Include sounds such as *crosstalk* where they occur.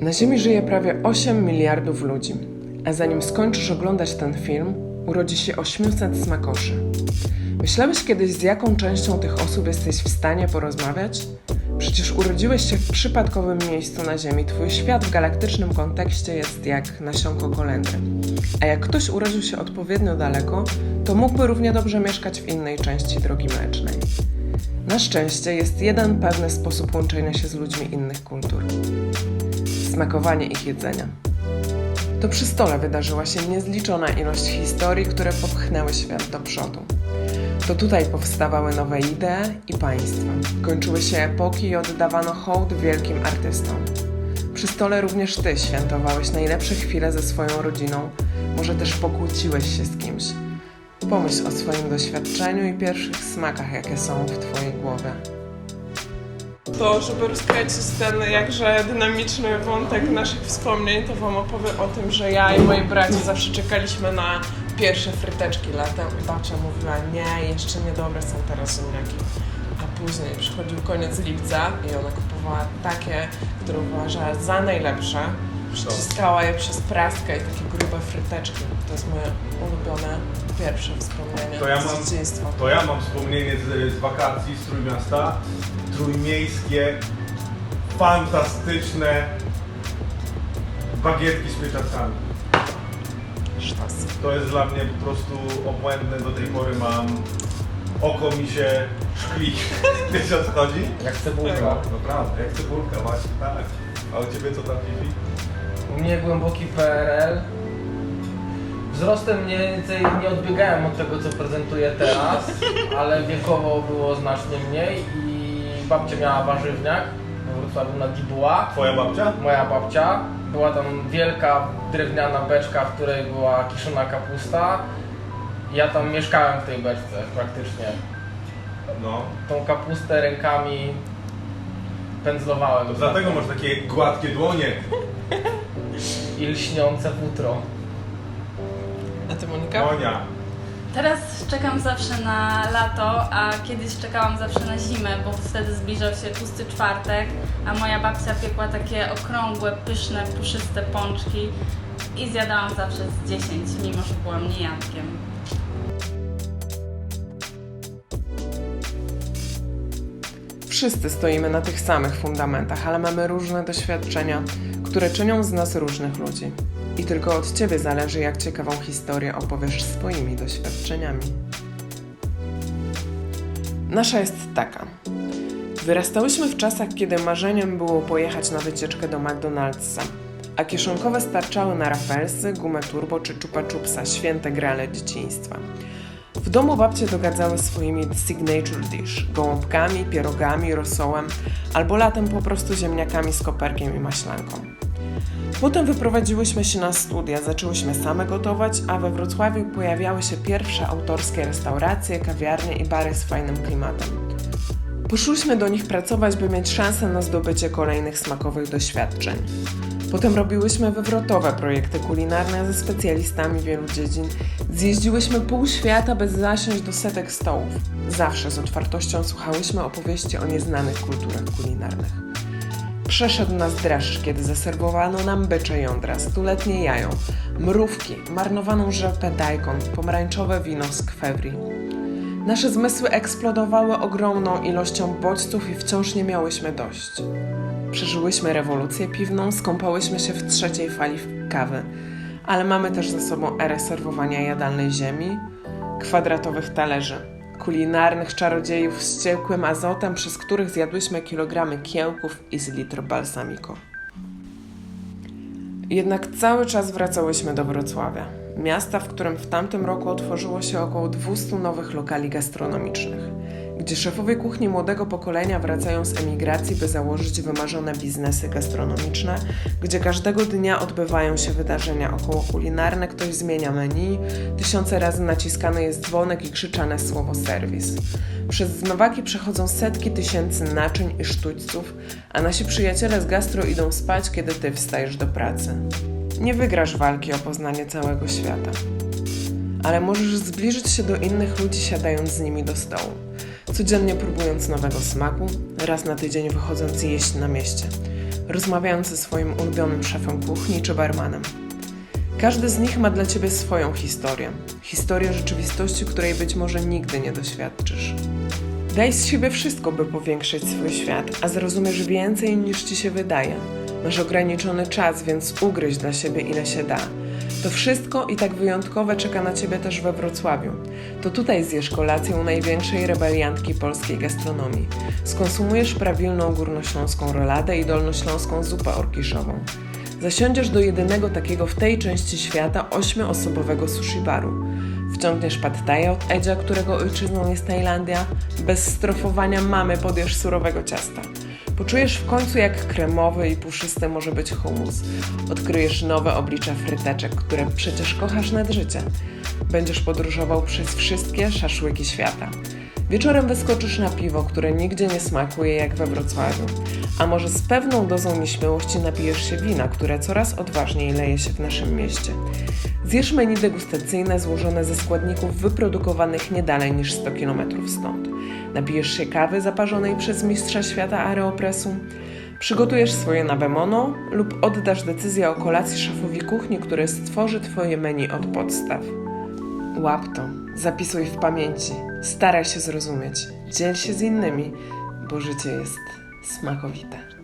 Na Ziemi żyje prawie 8 miliardów ludzi, a zanim skończysz oglądać ten film, urodzi się 800 smakoszy. Myślałeś kiedyś, z jaką częścią tych osób jesteś w stanie porozmawiać? Przecież urodziłeś się w przypadkowym miejscu na Ziemi. Twój świat w galaktycznym kontekście jest jak nasionko kolendry. A jak ktoś urodził się odpowiednio daleko, to mógłby równie dobrze mieszkać w innej części drogi mlecznej. Na szczęście jest jeden pewny sposób łączenia się z ludźmi innych kultur smakowanie ich jedzenia. To przy stole wydarzyła się niezliczona ilość historii, które popchnęły świat do przodu. To tutaj powstawały nowe idee i państwa. Kończyły się epoki i oddawano hołd wielkim artystom. Przy stole również ty świętowałeś najlepsze chwile ze swoją rodziną, może też pokłóciłeś się z kimś. Pomyśl o swoim doświadczeniu i pierwszych smakach, jakie są w twojej głowie. To, żeby rozkręcić ten jakże dynamiczny wątek naszych wspomnień, to Wam opowiem o tym, że ja i moi bracia zawsze czekaliśmy na pierwsze fryteczki latem i babcia mówiła, nie, jeszcze niedobre są teraz ziemniaki. A później przychodził koniec lipca i ona kupowała takie, które uważała za najlepsze. Przyciskała je przez praskę i takie grube fryteczki. To jest moje ulubione pierwsze wspomnienie To ja z mam- dzieciństwa. To ja mam wspomnienie z, z wakacji z Trójmiasta. Trójmiejskie, fantastyczne bagietki z pieczatkami. Sztos. To jest dla mnie po prostu obłędne, do tej pory mam oko mi się szkli. *laughs* Wiecie o co chodzi? Jak cebulka. No, Naprawdę, jak cebulka właśnie, tak. A u Ciebie co tam Fifi? U mnie głęboki PRL. Wzrostem mniej więcej nie odbiegałem od tego, co prezentuję teraz, *laughs* ale wiekowo było znacznie mniej i babcia miała warzywniak we Wrocławiu na Dibuła. Twoja babcia? Moja babcia. Była tam wielka drewniana beczka, w której była kiszona kapusta. Ja tam mieszkałem w tej beczce praktycznie. No. Tą kapustę rękami pędzlowałem. To dlatego masz takie gładkie dłonie. I lśniące futro. A Ty Monika? Monia. Teraz czekam zawsze na lato, a kiedyś czekałam zawsze na zimę, bo wtedy zbliżał się tłusty czwartek, a moja babcia piekła takie okrągłe, pyszne, puszyste pączki i zjadałam zawsze z 10, mimo że byłam niejadkiem. Wszyscy stoimy na tych samych fundamentach, ale mamy różne doświadczenia, które czynią z nas różnych ludzi. I tylko od Ciebie zależy, jak ciekawą historię opowiesz swoimi doświadczeniami. Nasza jest taka. Wyrastałyśmy w czasach, kiedy marzeniem było pojechać na wycieczkę do McDonald'sa, a kieszonkowe starczały na Rafelsy, gumę turbo czy czupa czupsa, święte grale dzieciństwa. W domu babcie dogadzały swoimi signature dish, gołąbkami, pierogami, rosołem, albo latem po prostu ziemniakami z koperkiem i maślanką. Potem wyprowadziłyśmy się na studia, zaczęłyśmy same gotować, a we Wrocławiu pojawiały się pierwsze autorskie restauracje, kawiarnie i bary z fajnym klimatem. Poszłyśmy do nich pracować, by mieć szansę na zdobycie kolejnych smakowych doświadczeń. Potem robiłyśmy wywrotowe projekty kulinarne ze specjalistami wielu dziedzin. Zjeździłyśmy pół świata, by zasiąść do setek stołów. Zawsze z otwartością słuchałyśmy opowieści o nieznanych kulturach kulinarnych. Przeszedł nas dreszcz, kiedy zaserwowano nam bycze jądra, stuletnie jajo, mrówki, marnowaną rzepę daikon, pomarańczowe wino z kwewri. Nasze zmysły eksplodowały ogromną ilością bodźców i wciąż nie miałyśmy dość. Przeżyłyśmy rewolucję piwną, skąpałyśmy się w trzeciej fali kawy, ale mamy też za sobą erę serwowania jadalnej ziemi, kwadratowych talerzy, kulinarnych czarodziejów z ciekłym azotem, przez których zjadłyśmy kilogramy kiełków i z litr balsamico. Jednak cały czas wracałyśmy do Wrocławia, miasta, w którym w tamtym roku otworzyło się około 200 nowych lokali gastronomicznych, gdzie szefowie kuchni młodego pokolenia wracają z emigracji, by założyć wymarzone biznesy gastronomiczne, gdzie każdego dnia odbywają się wydarzenia około kulinarne, ktoś zmienia menu, tysiące razy naciskany jest dzwonek i krzyczane słowo serwis. Przez zmywaki przechodzą setki tysięcy naczyń i sztućców, a nasi przyjaciele z gastro idą spać, kiedy ty wstajesz do pracy. Nie wygrasz walki o poznanie całego świata, ale możesz zbliżyć się do innych ludzi siadając z nimi do stołu. codziennie próbując nowego smaku, raz na tydzień wychodząc jeść na mieście, rozmawiając ze swoim ulubionym szefem kuchni czy barmanem. Każdy z nich ma dla ciebie swoją historię. Historię rzeczywistości, której być może nigdy nie doświadczysz. Daj z siebie wszystko, by powiększyć swój świat, a zrozumiesz więcej niż ci się wydaje. Masz ograniczony czas, więc ugryź dla siebie ile się da. To wszystko i tak wyjątkowe czeka na ciebie też we Wrocławiu. To tutaj zjesz kolację u największej rebeliantki polskiej gastronomii. Skonsumujesz prawilną górnośląską roladę i dolnośląską zupę orkiszową. Zasiądziesz do jedynego takiego w tej części świata ośmioosobowego sushi baru. Wciągniesz pad thai od Edzia, którego ojczyzną jest Tajlandia. Bez strofowania mamy podjesz surowego ciasta. Poczujesz w końcu jak kremowy i puszysty może być hummus. Odkryjesz nowe oblicze fryteczek, które przecież kochasz nad życie. Będziesz podróżował przez wszystkie szaszłyki świata. Wieczorem wyskoczysz na piwo, które nigdzie nie smakuje jak we Wrocławiu. A może z pewną dozą nieśmiałości napijesz się wina, które coraz odważniej leje się w naszym mieście. Zjesz menu degustacyjne złożone ze składników wyprodukowanych nie dalej niż 100 km stąd. Napijesz się kawy zaparzonej przez mistrza świata Aeropresu. Przygotujesz swoje nabemono lub oddasz decyzję o kolacji szefowi kuchni, który stworzy Twoje menu od podstaw. Łap to, zapisuj w pamięci, staraj się zrozumieć, dziel się z innymi, bo życie jest smakowite.